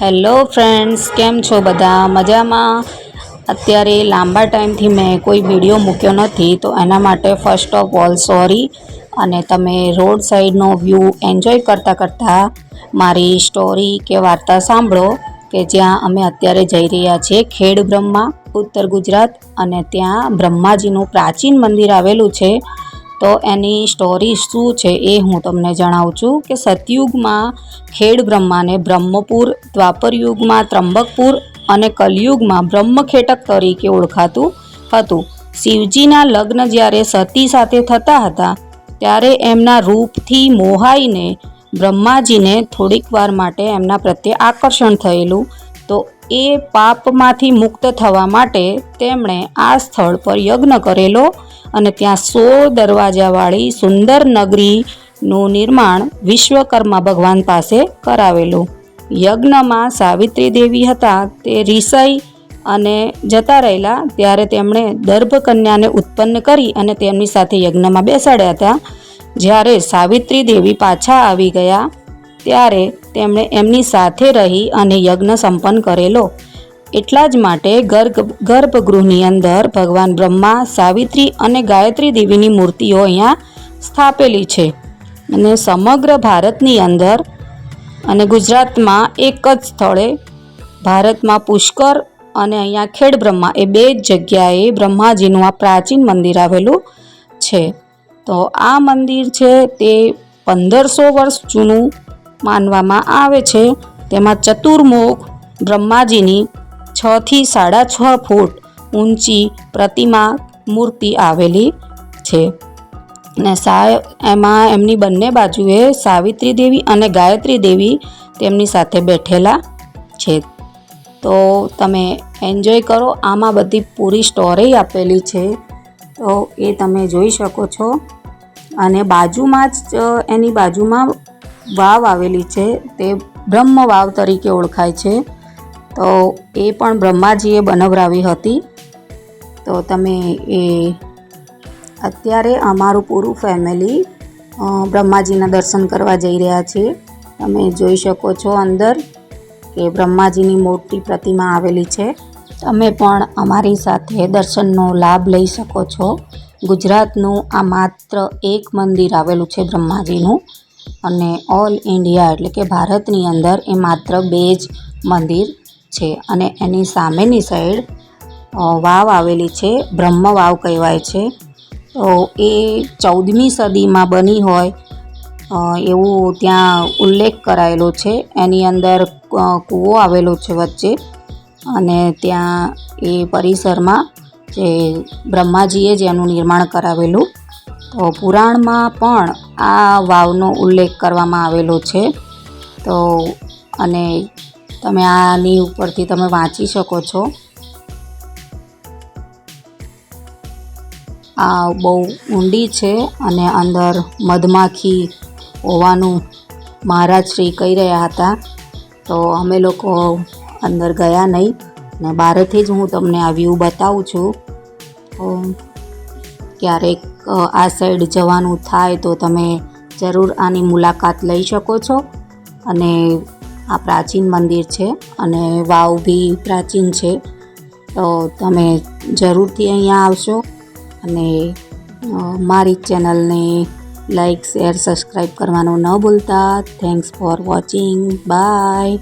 Hello friends, કેમ છો બધા? મજામાં? અત્યારે લાંબા ટાઈમથી મેં કોઈ વીડિયો મૂક્યો નથી, તો એના માટે ફર્સ્ટ ઓફ ઓલ સોરી અને તમે રોડ સાઈડનો વ્યૂ એન્જોય કરતાં કરતાં મારી સ્ટોરી કે વાર્તા સાંભળો કે જ્યાં અમે અત્યારે જઈ રહ્યા છીએ ખેડ બ્રહ્મા, ઉત્તર ગુજરાત અને ત્યાં બ્રહ્માજીનું પ્રાચીન મંદિર આવેલું છે. તો એની સ્ટોરી શું છે એ હું તમને જણાવું છું કે સતયુગમાં ખેડ બ્રહ્માને બ્રહ્મપુર દ્વાપર યુગમાં ત્રંબકપુર અને કલયુગમાં બ્રહ્મખેટક તરીકે ઓળખાતું હતું. શિવજીના લગ્ન જ્યારે સતી સાથે થતા હતા, ત્યારે એમના રૂપથી મોહાઈને બ્રહ્માજીને થોડીક વાર માટે એમના પ્રત્યે આકર્ષણ થયેલું. તો એ પાપમાંથી મુક્ત થવા માટે તેમણે આ સ્થળ પર યજ્ઞ કરેલો અને ત્યાં સો દરવાજાવાળી સુંદર નગરીનું નિર્માણ વિશ્વકર્મા ભગવાન પાસે કરાવેલું. યજ્ઞમાં સાવિત્રી દેવી હતા, તે રિસાઈ અને જતા રહેલા, ત્યારે તેમણે દર્ભકન્યાને ઉત્પન્ન કરી અને તેમની સાથે યજ્ઞમાં બેસાડ્યા હતા. જ્યારે સાવિત્રી દેવી પાછા આવી ગયા, ત્યારે તેમણે એમની સાથે રહી અને યજ્ઞ સંપન્ન કરેલો. એટલા જ માટે ગર્ભ ગર્ભગૃહની અંદર ભગવાન બ્રહ્મા, સાવિત્રી અને ગાયત્રી દેવીની મૂર્તિઓ અહીંયા સ્થાપેલી છે. અને સમગ્ર ભારતની અંદર અને ગુજરાતમાં એક જ સ્થળે ભારતમાં પુષ્કર અને અહીંયા ખેડ બ્રહ્મા, એ બે જ જગ્યાએ બ્રહ્માજીનું આ પ્રાચીન મંદિર આવેલું છે. તો આ મંદિર છે તે પંદરસો વર્ષ જૂનું માનવામાં આવે છે. તેમાં ચતુર્મુખ બ્રહ્માજીની છથી સાડા છ ફૂટ ઊંચી પ્રતિમા મૂર્તિ આવેલી છે. ને સા, એમાં એમની બંને બાજુએ સાવિત્રી દેવી અને ગાયત્રી દેવી તેમની સાથે બેઠેલા છે. તો તમે એન્જોય કરો, આમાં બધી પૂરી સ્ટોરી આપેલી છે. તો એ તમે જોઈ શકો છો. અને બાજુમાં જ એની બાજુમાં વાવ આવેલી છે. તે બ્રહ્મ વાવ તરીકે ઓળખાય છે. તો એ પણ બ્રહ્માજીએ બનાવરાવી હતી. તો તમે એ અત્યારે અમારું પૂરું ફેમિલી બ્રહ્માજીના દર્શન કરવા જઈ રહ્યા છીએ તમે જોઈ શકો છો અંદર કે બ્રહ્માજીની મોટી પ્રતિમા આવેલી છે. તમે પણ અમારી સાથે દર્શનનો લાભ લઈ શકો છો. ગુજરાતનું આ માત્ર એક મંદિર આવેલું છે બ્રહ્માજીનું અને ઓલ ઇન્ડિયા એટલે કે ભારતની અંદર એ માત્ર બે જ મંદિર છે અને એની સામેની સાઈડ વાવ આવેલી છે, બ્રહ્મ વાવ કહેવાય છે. તો એ ચૌદમી સદીમાં બની હોય એવું ત્યાં ઉલ્લેખ કરાયેલો છે. એની અંદર કૂવો આવેલો છે વચ્ચે અને ત્યાં એ પરિસરમાં જે બ્રહ્માજીએ જ એનું નિર્માણ કરાવેલું. તો પુરાણમાં પણ આ વાવનો ઉલ્લેખ કરવામાં આવેલો છે. તો અને તમે આની ઉપરથી તમે વાંચી શકો છો. આ બહુ ઊંડી છે અને અંદર મધમાખી હોવાનું મહારાજ શ્રી કહી રહ્યા હતા. તો અમે લોકો અંદર ગયા નહીં અને બહારથી જ હું તમને આ વ્યૂ બતાવું છું. ક્યારેક આ સાઈડ જવાનું થાય તો તમે જરૂર આની મુલાકાત લઈ શકો છો. અને આ પ્રાચીન મંદિર છે અને વાવ બી પ્રાચીન છે. તો તમે જરૂરથી અહીંયા આવશો અને મારી ચેનલને લાઈક, શેર સબસ્ક્રાઈબ કરવાનું ન ભૂલતા. Thanks for watching bye